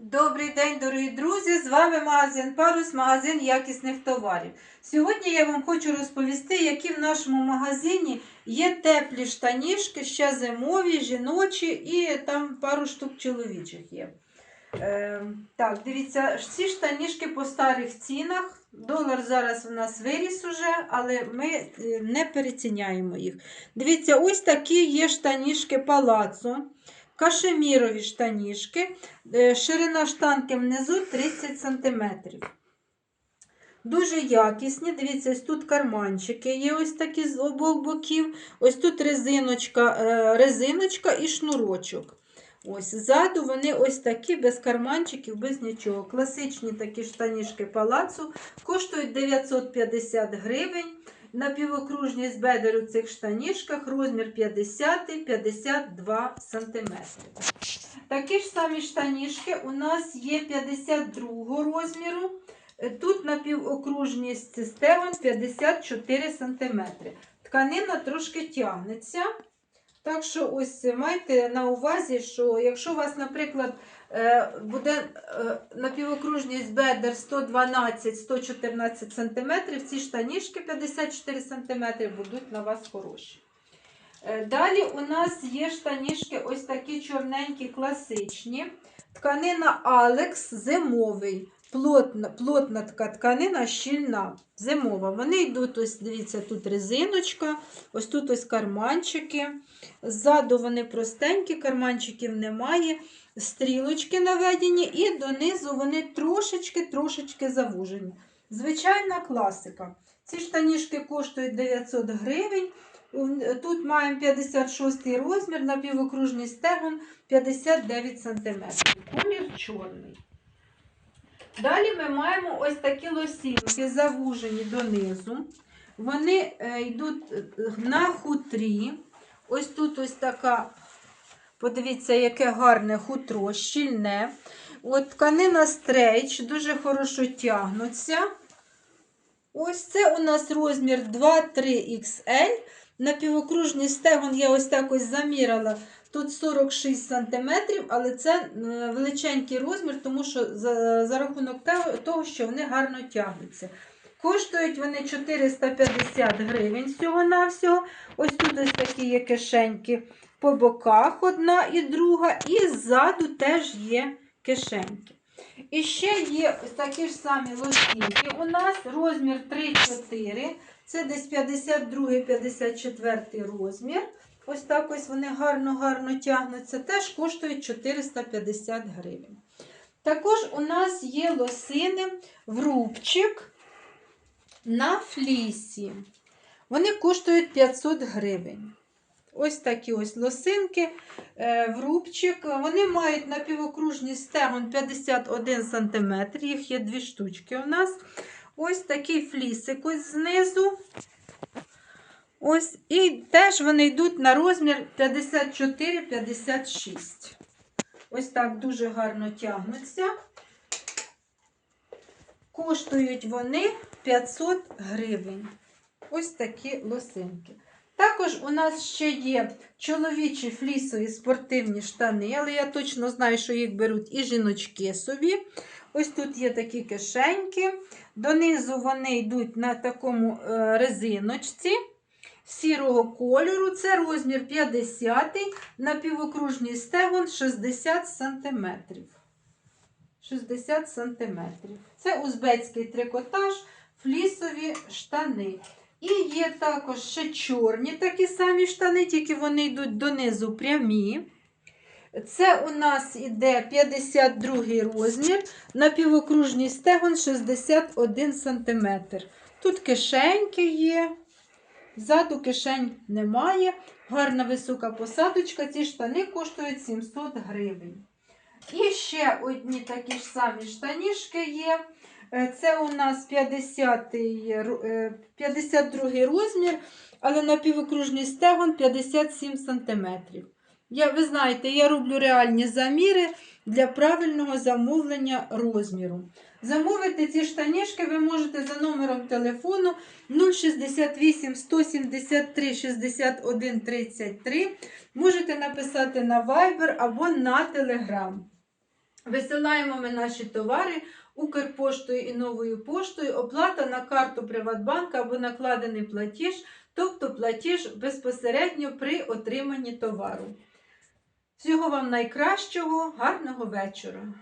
Добрий день, дорогі друзі! З вами магазин Парус, магазин якісних товарів. Сьогодні я вам хочу розповісти, які в нашому магазині є теплі штанішки, ще зимові, жіночі і там пару штук чоловічих є. Е, так, дивіться, ці штанішки по старих цінах. Долар зараз у нас виріс уже, але ми е, не переціняємо їх. Дивіться, ось такі є штанішки палацу. Кашемірові штанішки. Е, Ширина штанки внизу 30 см. Дуже якісні. Дивіться, ось тут карманчики є ось такі з обох боків. Ось тут резиночка, е, резиночка і шнурочок. Ось Ззаду вони ось такі, без карманчиків, без нічого. Класичні такі штанішки палацу. Коштують 950 гривень. Напівокружність бедер у цих штанішках, розмір 50-52 см. Такі ж самі штанішки у нас є 52 розміру. Тут напівокружність стегон 54 см. Тканина трошки тягнеться. Так що ось майте на увазі, що якщо у вас, наприклад, буде е, напівокружність бедер 112-114 см, ці штанішки 54 см будуть на вас хороші. Е, Далі у нас є штанішки ось такі чорненькі, класичні. Тканина Алекс зимовий. Плотна, плотна така тканина, щільна, зимова. Вони йдуть, ось дивіться, тут резиночка, ось тут ось карманчики. Ззаду вони простенькі, карманчиків немає, стрілочки наведені, і донизу вони трошечки-трошечки завужені. Звичайна класика. Ці штанішки коштують 900 гривень. Тут маємо 56 розмір, напівокружний стегон 59 см. Колір чорний. Далі ми маємо ось такі лосінки, завужені донизу. Вони е, йдуть е, на хутрі. Ось тут ось така, подивіться, яке гарне хутро, щільне. От тканина стрейч, дуже хорошо тягнуться. Ось це у нас розмір 2-3XL. Напівокружний стегон я ось так ось заміряла. Тут 46 см, але це е, величенький розмір, тому що за, за рахунок того, що вони гарно тягнуться. Коштують вони 450 гривень всього-навсього. Ось тут ось такі є кишеньки по боках, одна і друга, і ззаду теж є кишеньки. І ще є такі ж самі лосінки. У нас розмір 3-4, це десь 52-54 розмір. Ось так ось вони гарно-гарно тягнуться. Теж коштують 450 гривень. Також у нас є лосини в рубчик на флісі. Вони коштують 500 гривень. Ось такі ось лосинки е, в рубчик. Вони мають напівокружний стегон 51 см. Їх є дві штучки у нас. Ось такий флісик ось знизу. Ось, і теж вони йдуть на розмір 54-56. Ось так дуже гарно тягнуться. Коштують вони 500 гривень. Ось такі лосинки. Також у нас ще є чоловічі флісові спортивні штани, але я точно знаю, що їх беруть і жіночки собі. Ось тут є такі кишеньки. Донизу вони йдуть на такому е, резиночці сірого кольору. Це розмір 50 напівокружний стегон 60 см. 60 см. Це узбецький трикотаж, флісові штани. І є також ще чорні такі самі штани, тільки вони йдуть донизу прямі. Це у нас іде 52 розмір, напівокружний стегон 61 см. Тут кишеньки є, ззаду кишень немає. Гарна висока посадочка. Ці штани коштують 700 гривень. І ще одні такі ж самі штанішки є. Е, Це у нас 50, е, 52 розмір, але напівокружний стегон 57 см. Я, ви знаєте, я роблю реальні заміри для правильного замовлення розміру. Замовити ці штанішки ви можете за номером телефону 068 173 61 33. Можете написати на Viber або на Telegram. Висилаємо ми наші товари Укрпоштою і новою поштою. Оплата на карту Приватбанка або накладений платіж, тобто платіж безпосередньо при отриманні товару. Всього вам найкращого, гарного вечора!